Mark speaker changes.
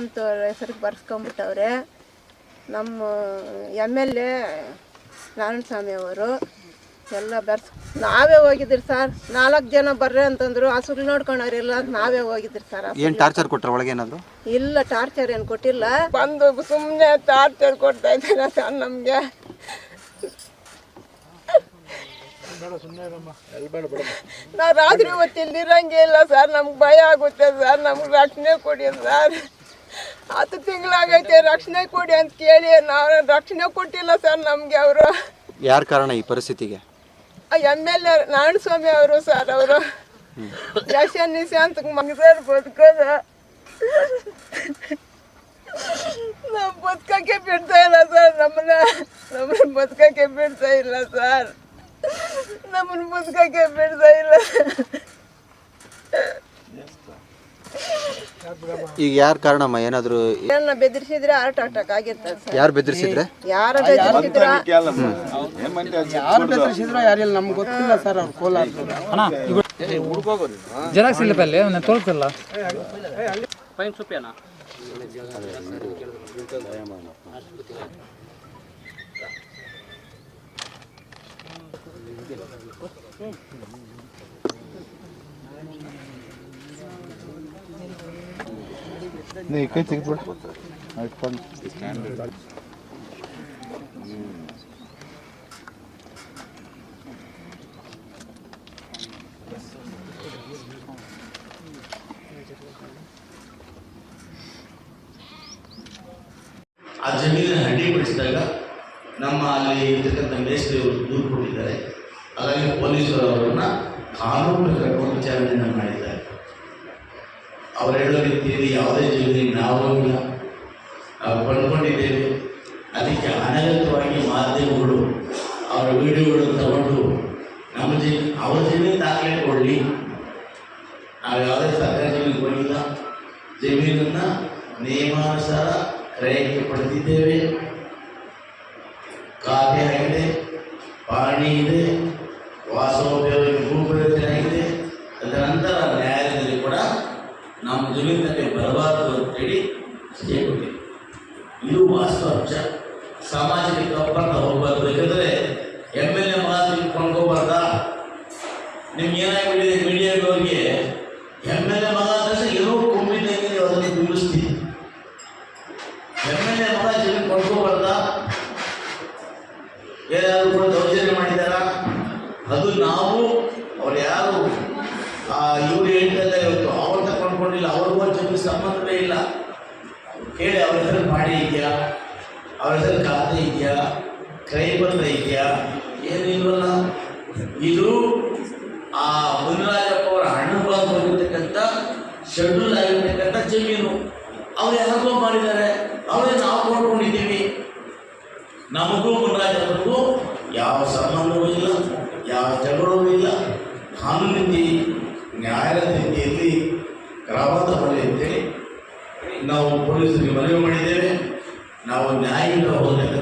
Speaker 1: ಅಂತ ಹೆಸರಿಗೆ ಬರ್ಸ್ಕೊಂಬಿಟ್ಟವ್ರೆ. ನಮ್ಮ ಎಂ ಎಲ್ ಎ ನಾರಾಯಣಸ್ವಾಮಿ ಅವರು ಎಲ್ಲ ಬರ್ಸ್ ನಾವೇ ಹೋಗಿದ್ರಿ ಸರ್. ನಾಲ್ಕು ಜನ ಬರ್ರಿ ಅಂತಂದ್ರು ಹಸುಗಳು ನೋಡ್ಕೊಂಡವ್ರಿಲ್ಲ ಅಂತ ನಾವೇ ಹೋಗಿದ್ರಿ ಸರ್.
Speaker 2: ಏನು ಟಾರ್ಚರ್ ಕೊಟ್ಟರೆ ಒಳಗೆ ಏನಾದ್ರು?
Speaker 1: ಇಲ್ಲ ಟಾರ್ಚರ್ ಏನು ಕೊಟ್ಟಿಲ್ಲ. ಬಂದು ಸುಮ್ಮನೆ ಟಾರ್ಚರ್ ಕೊಡ್ತಾ ಇದ್ದೀರ ಸರ್ ನಮಗೆ? ನಾವು ರಾತ್ರಿ ಹೊತ್ತಿಲ್ಲಿ ಇರಂಗೆ ಇಲ್ಲ ಸರ್. ನಮ್ಗೆ ಭಯ ಆಗುತ್ತೆ ಸರ್. ನಮ್ಗೆ ರಕ್ಷಣೆ ಕೊಡಿ ಸರ್. ಹತ್ತು ತಿಂಗಳಾಗೈತೆ ರಕ್ಷಣೆ ಕೊಡಿ ಅಂತ ಕೇಳಿ ನಾನು ರಕ್ಷಣೆ ಕೊಟ್ಟಿಲ್ಲ ಸರ್ ನಮಗೆ ಅವರು.
Speaker 2: ಯಾರ ಕಾರಣ ಈ ಪರಿಸ್ಥಿತಿಗೆ?
Speaker 1: ಎಂ ಎಲ್ ಎ ನಾರಾಯಣಸ್ವಾಮಿ ಅವರು ಸರ್ ಅವರು. ಯಶ ನಿಶಾಂತ್ ಸರ್ ಬದುಕೋದ. ನಾವು ಬದುಕಕ್ಕೆ ಬಿಡ್ತಾ ಇಲ್ಲ ಸರ್ ನಮ್ಮನ್ನ ನಮ್ಮನ್ನ ಬದುಕಕ್ಕೆ ಬಿಡ್ತಾ ಇಲ್ಲ ಸರ್ ನಮ್ಮನ್ನ ಬದುಕಕ್ಕೆ ಬಿಡ್ತಾ ಇಲ್ಲ
Speaker 2: ಈಗ ಯಾರ ಕಾರಣಮ್ಮ? ಏನಾದ್ರು
Speaker 1: ಏನ ಬೆದರಿಸಿದ್ರೆ ಹಾರ್ಟ್ ಅಟ್ಯಾಕ್ ಆಗಿರ್ತದೆ ಸರ್.
Speaker 2: ಯಾರು ಬೆದರಿಸಿದ್ರೆ?
Speaker 1: ಯಾರ ಬೆದರಿಸಿದ್ರ
Speaker 3: ಯಾರು ಬೆದರಿಸಿದ್ರು ಯಾರಿಲ್ಲ ನಮ್ಗೆ ಗೊತ್ತಿಲ್ಲ ಸರ್ ಅವ್ರು ಕೋಲಾರ
Speaker 4: ಜೆರಾಕ್ಸ್ ಇಲ್ಲ ಪಲ್ಲೆ ಅವನ್ನ ತೋರಿಸಲ್ಲ
Speaker 5: ಆ ಜಮೀನಿನ ಅಡ್ಡಿಪಡಿಸಿದಾಗ ನಮ್ಮ ಅಲ್ಲಿ ಇರ್ತಕ್ಕಂಥ ಮೇಸ್ತ್ರಿಯವರು ದೂರು ಕೊಟ್ಟಿದ್ದಾರೆ. ಹಾಗಾಗಿ ಪೊಲೀಸರು ಅವರನ್ನ ಕಾನೂನು ಪ್ರಕಾರ ವಿಚಾರಣೆಯನ್ನು ಮಾಡಿದ್ದಾರೆ. ಅವರು ಹೇಳೋ ರೀತಿಯಲ್ಲಿ ಯಾವುದೇ ಜಮೀನಿಗೆ ನಾವು ಇಲ್ಲ. ನಾವು ಕಂಡುಕೊಂಡಿದ್ದೇವೆ ಅದಕ್ಕೆ ಅನಗತ್ಯವಾಗಿ ಮಾಧ್ಯಮಗಳು ಅವರ ವಿಡಿಯೋಗಳನ್ನು ತಗೊಂಡು ನಮ್ಮ ಜಮೀನು ಅವ್ರ ಜೀವನ ದಾಖಲೆ ಕೊಡಲಿ. ನಾವು ಯಾವುದೇ ಸರ್ಕಾರಿ ಜೀವನ ಕೊಡಲಿಲ್ಲ ಜಮೀನನ್ನು ನಿಯಮಾನುಸಾರ ಕ್ರಯಕ್ಕೆ ಪಡೆದಿದ್ದೇವೆ. ಖಾತೆ ಆಗಿದೆ, ಪಾಣಿ ಇದೆ ವಾಸೋಪಯೋಗಿ ಇದು ವಾಸ್ತವ ಅಂಶ ಸಮಾಜಕ್ಕೆ ಕಪ್ಪಂತ ಹೋಗಬಾರ್ದು. ಯಾಕಂದರೆ ಎಂ ಎಲ್ ಎ ಮಾತು ಕೊಂಡ್ಕೋಬಾರ್ದ? ನಿಮ್ಗೆ ಏನಾಗ್ಬಿಟ್ಟಿದೆ ಮೀಡಿಯಾದವ್ರಿಗೆ ಎಂ ಎಲ್ ಎ ಮಗ ಅಂದ್ರೆ ಏನೋ ಕುಂಬಿನಲ್ಲಿ ಅದನ್ನು ಬಿಂಬಿಸ್ತೀವಿ ಎಂ ಎಲ್ ಎ ಮಗ ಜಮೀನು ಕೊಂಡ್ಕೋಬಾರ್ದ? ಏನಾದ್ರು ಕೂಡ ದೌರ್ಜನ್ಯ ಮಾಡಿದಾರ? ಅದು ನಾವು, ಅವ್ರು ಯಾರು? ಇವ್ರು ಹೇಳ್ತಾ ಇವತ್ತು ಅವ್ರನ್ನ ಕೊಂಡ್ಕೊಂಡಿಲ್ಲ. ಅವ್ರಿಗೂ ಜೊತೆ ಸಂಬಂಧವೇ ಇಲ್ಲ. ಕೇಳಿ ಅವ್ರ ಹೆಸರು ಮಾಡಿ ಇದೆಯಾ? ಅವ್ರ ಹೆಸರು ಖಾತೆ ಇದೆಯಾ? ಕ್ರೈ ಪತ್ರ ಇದೆಯಾ? ಏನಿಲ್ವಲ್ಲ? ಇದು ಆ ಮುನಿರಾಜಪ್ಪ ಅವರ ಹಣ್ಣು ಬಂದಿರತಕ್ಕಂಥ ಶೆಡ್ಯೂಲ್ ಆಗಿರ್ತಕ್ಕಂಥ ಜಮೀನು. ಅವ್ರು ಯಾರಿಗೋ ಮಾಡಿದ್ದಾರೆ. ಅವರೇ ನಾವು ಕೊಂಡ್ಕೊಂಡಿದ್ದೀವಿ ನಮಗೂ ಮುನ್ರಾಜಪ್ಪನಿಗೂ ಯಾವ ಸಂಬಂಧವೂ ಇಲ್ಲ, ಯಾವ ಜಗಳವೂ ಇಲ್ಲ. ಕಾನೂನು ನ್ಯಾಯದ ನ್ಯಾಯಾಲಯದ ರೀತಿಯಲ್ಲಿ ಕ್ರಮ ತಗೊಳ್ಳಿ ಅಂತೇಳಿ ನಾವು ಪೊಲೀಸರಿಗೆ ಮನವಿ ಮಾಡಿದ್ದೇವೆ. ನಾವು ನ್ಯಾಯದಿಂದ ಹೋಗತಕ್ಕಂಥವರು